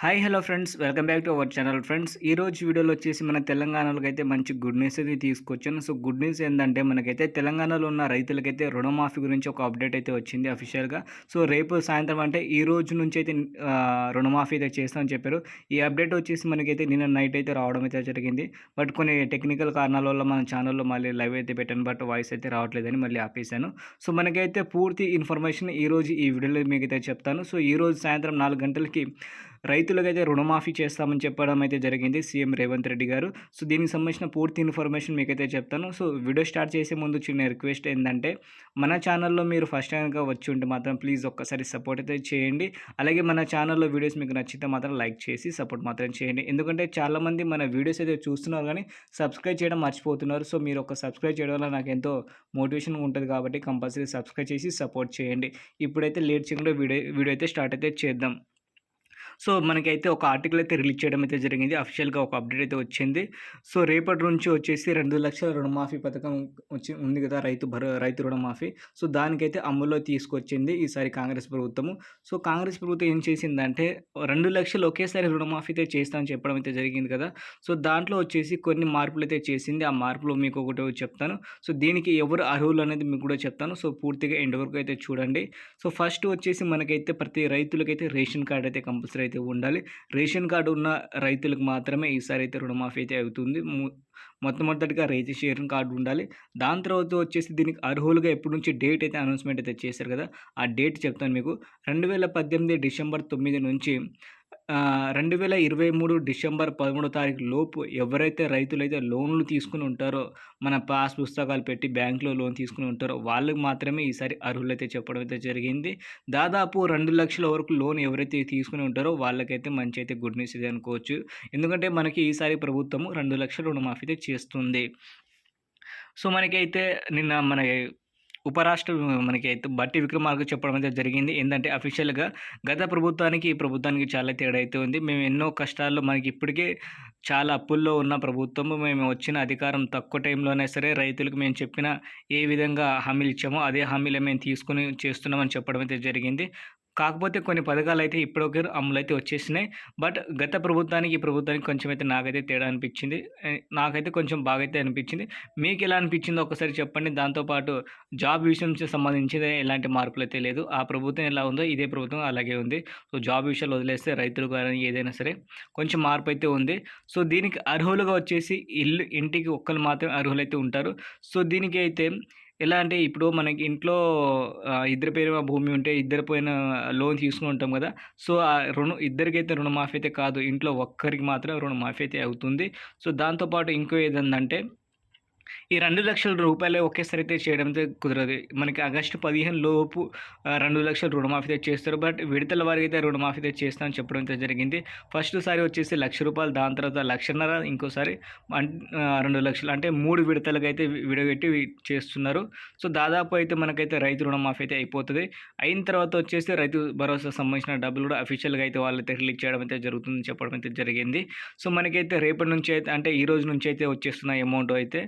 Hi hello friends welcome back to our channel friends ఈ రోజు వీడియోలో వచ్చేసి మన తెలంగాణలోకి అయితే మంచి గుడ్ న్యూస్ అయితే తీసుకొచ్చాను. సో గుడ్ న్యూస్ ఏంటంటే మనకైతే తెలంగాణలో ఉన్న రైతులకైతే రుణమాఫీ గురించి ఒక అప్డేట్ అయితే వచ్చింది అఫీషియల్గా సో రేపు సాయంత్రం అంటే ఈ రోజు నుంచి అయితే రుణమాఫీ అయితే చేస్తామని చెప్పారు. ఈ అప్డేట్ వచ్చేసి మనకైతే నిన్న నైట్ అయితే రావడం అయితే జరిగింది. బట్ కొన్ని టెక్నికల్ కారణాల వల్ల మన ఛానల్లో మళ్ళీ లైవ్ అయితే పెట్టాను. బట్ వాయిస్ అయితే రావట్లేదని మళ్ళీ ఆపేశాను. సో మనకైతే పూర్తి ఇన్ఫర్మేషన్ ఈ రోజు ఈ వీడియోలో మీకు అయితే చెప్తాను. సో ఈ రోజు సాయంత్రం నాలుగు గంటలకి రైతులకైతే రుణమాఫీ చేస్తామని చెప్పడం అయితే జరిగింది సీఎం రేవంత్ రెడ్డి గారు. సో దీనికి సంబంధించిన పూర్తి ఇన్ఫర్మేషన్ మీకైతే చెప్తాను. సో వీడియో స్టార్ట్ చేసే ముందు చిన్న రిక్వెస్ట్ ఏంటంటే మన ఛానల్లో మీరు ఫస్ట్ టైం వచ్చి ఉంటే మాత్రం ప్లీజ్ ఒక్కసారి సపోర్ట్ అయితే చేయండి. అలాగే మన ఛానల్లో వీడియోస్ మీకు నచ్చితే మాత్రం లైక్ చేసి సపోర్ట్ మాత్రం చేయండి. ఎందుకంటే చాలామంది మన వీడియోస్ అయితే చూస్తున్నారు కానీ సబ్స్క్రైబ్ చేయడం మర్చిపోతున్నారు. సో మీరు ఒక సబ్స్క్రైబ్ చేయడం వల్ల నాకు ఎంతో మోటివేషన్ ఉంటుంది కాబట్టి కంపల్సరీ సబ్స్క్రైబ్ చేసి సపోర్ట్ చేయండి. ఇప్పుడైతే లేట్ చేయకుండా వీడియో వీడియో అయితే స్టార్ట్ అయితే చేద్దాం. సో మనకైతే ఒక ఆర్టికల్ అయితే రిలీజ్ చేయడం అయితే జరిగింది. అఫీషియల్గా ఒక అప్డేట్ అయితే వచ్చింది. సో రేపటి నుంచి వచ్చేసి రెండు లక్షల రుణమాఫీ పథకం వచ్చి ఉంది కదా రైతు భరో రైతు రుణమాఫీ. సో దానికైతే అమల్లో తీసుకొచ్చింది ఈసారి కాంగ్రెస్ ప్రభుత్వము. సో కాంగ్రెస్ ప్రభుత్వం ఏం చేసిందంటే రెండు లక్షలు ఒకేసారి రుణమాఫీ అయితే చేస్తామని చెప్పడం అయితే జరిగింది కదా. సో దాంట్లో వచ్చేసి కొన్ని మార్పులు అయితే చేసింది. ఆ మార్పులు మీకు ఒకటి చెప్తాను. సో దీనికి ఎవరు అర్హులు అనేది మీకు కూడా చెప్తాను. సో పూర్తిగా ఎండ్ వరకు అయితే చూడండి. సో ఫస్ట్ వచ్చేసి మనకైతే ప్రతి రైతులకైతే రేషన్ కార్డ్ అయితే కంపల్సరీ అయితే ఉండాలి. రేషన్ కార్డు ఉన్న రైతులకు మాత్రమే ఈసారి అయితే రుణమాఫీ అయితే అవుతుంది. మొట్టమొదటిగా రైతు షేరింగ్ కార్డు ఉండాలి. దాని తర్వాత వచ్చేసి దీనికి అర్హులుగా ఎప్పటి నుంచి డేట్ అయితే అనౌన్స్మెంట్ అయితే చేశారు కదా ఆ డేట్ చెప్తాను మీకు. రెండు వేల పద్దెనిమిది డిసెంబర్ తొమ్మిది నుంచి రెండు వేల ఇరవై మూడు డిసెంబర్ పదమూడో తారీఖు లోపు ఎవరైతే రైతులైతే లోన్లు తీసుకుని ఉంటారో మన పాస్ పుస్తకాలు పెట్టి బ్యాంకులో లోన్ తీసుకుని ఉంటారో వాళ్ళకి మాత్రమే ఈసారి అర్హులైతే చెప్పడం అయితే జరిగింది. దాదాపు రెండు లక్షల వరకు లోన్ ఎవరైతే తీసుకుని ఉంటారో వాళ్ళకైతే మంచి అయితే గుడ్ న్యూస్ ఇది అనుకోవచ్చు. ఎందుకంటే మనకి ఈసారి ప్రభుత్వము రెండు లక్షల రుణమాఫీ అయితే చేస్తుంది. సో మనకైతే నిన్న మన ఉపరాష్ట్ర మనకి అయితే బట్టి విక్రమార్క చెప్పడం అయితే జరిగింది. ఏంటంటే అఫీషియల్గా గత ప్రభుత్వానికి ఈ ప్రభుత్వానికి చాలా తేడా అయితే ఉంది. మేము ఎన్నో కష్టాల్లో మనకి ఇప్పటికే చాలా అప్పుల్లో ఉన్న ప్రభుత్వము. మేము వచ్చిన అధికారం తక్కువ టైంలోనే సరే రైతులకు మేము చెప్పిన ఏ విధంగా హామీలు ఇచ్చామో అదే హామీలు మేము తీసుకుని చేస్తున్నామని చెప్పడం అయితే జరిగింది. కాకపోతే కొన్ని పథకాలు అయితే ఇప్పటికే అమలు అయితే వచ్చేసినాయి. బట్ గత ప్రభుత్వానికి ఈ ప్రభుత్వానికి కొంచెం అయితే నాకైతే తేడా అనిపించింది. నాకైతే కొంచెం బాగా అయితే అనిపించింది. మీకు ఎలా అనిపించిందో ఒకసారి చెప్పండి. దాంతోపాటు జాబ్ విషయం సంబంధించి ఎలాంటి మార్పులు అయితే లేదు. ఆ ప్రభుత్వం ఎలా ఉందో ఇదే ప్రభుత్వం అలాగే ఉంది. సో జాబ్ విషయాలు వదిలేస్తే రైతులు కానీ ఏదైనా సరే కొంచెం మార్పు అయితే ఉంది. సో దీనికి అర్హులుగా వచ్చేసి ఇల్లు ఇంటికి ఒక్కరు మాత్రమే అర్హులైతే ఉంటారు. సో దీనికి అయితే ఎలా అంటే ఇప్పుడు మనకి ఇంట్లో ఇద్దరి పేరు భూమి ఉంటే ఇద్దరి పైన లోన్ తీసుకుని ఉంటాం కదా. సో ఆ రుణం ఇద్దరికైతే రుణమాఫీ అయితే కాదు. ఇంట్లో ఒక్కరికి మాత్రం రుణమాఫీ అయితే అవుతుంది. సో దాంతోపాటు ఇంకో ఏదంటే ఈ రెండు లక్షల రూపాయలు ఒకేసారి అయితే చేయడం అయితే కుదరదు. మనకి ఆగస్టు పదిహేను లోపు రెండు లక్షల రుణమాఫీ అయితే చేస్తారు. బట్ విడతల వారికి అయితే రుణమాఫీ అయితే చేస్తామని చెప్పడం అయితే జరిగింది. ఫస్ట్ సారి వచ్చేసి లక్ష రూపాయలు దాని తర్వాత లక్షన్నర ఇంకోసారి రెండు లక్షలు అంటే మూడు విడతలుగా అయితే వి- విడగొట్టి చేస్తున్నారు. సో దాదాపు అయితే మనకైతే రైతు రుణమాఫీ అయితే అయిపోతుంది. అయిన తర్వాత వచ్చేసి రైతు భరోసా సంబంధించిన డబ్బులు కూడా అఫీషియల్గా అయితే వాళ్ళైతే రిలీజ్ చేయడం అయితే జరుగుతుందని చెప్పడం అయితే జరిగింది. సో మనకైతే రేపటి నుంచి అయితే అంటే ఈ రోజు నుంచి అయితే వచ్చేస్తున్న అమౌంట్ అయితే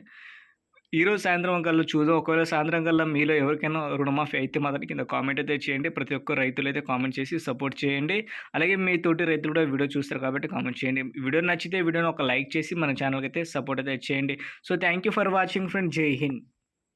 ఈరోజు సాయంత్రం కల్లా చూద్దాం. ఒకవేళ సాయంత్రం కల్లా మీలో ఎవరికైనా రుణమాఫీ అయితే మాత్రం కింద కామెంట్ అయితే చేయండి. ప్రతి ఒక్క రైతులు అయితే కామెంట్ చేసి సపోర్ట్ చేయండి. అలాగే మీ తోటి రైతులు కూడా వీడియో చూస్తారు కాబట్టి కామెంట్ చేయండి. వీడియో నచ్చితే వీడియోని ఒక లైక్ చేసి మన ఛానల్కి అయితే సపోర్ట్ అయితే చేయండి. So thank you for watching friend జై హింద్.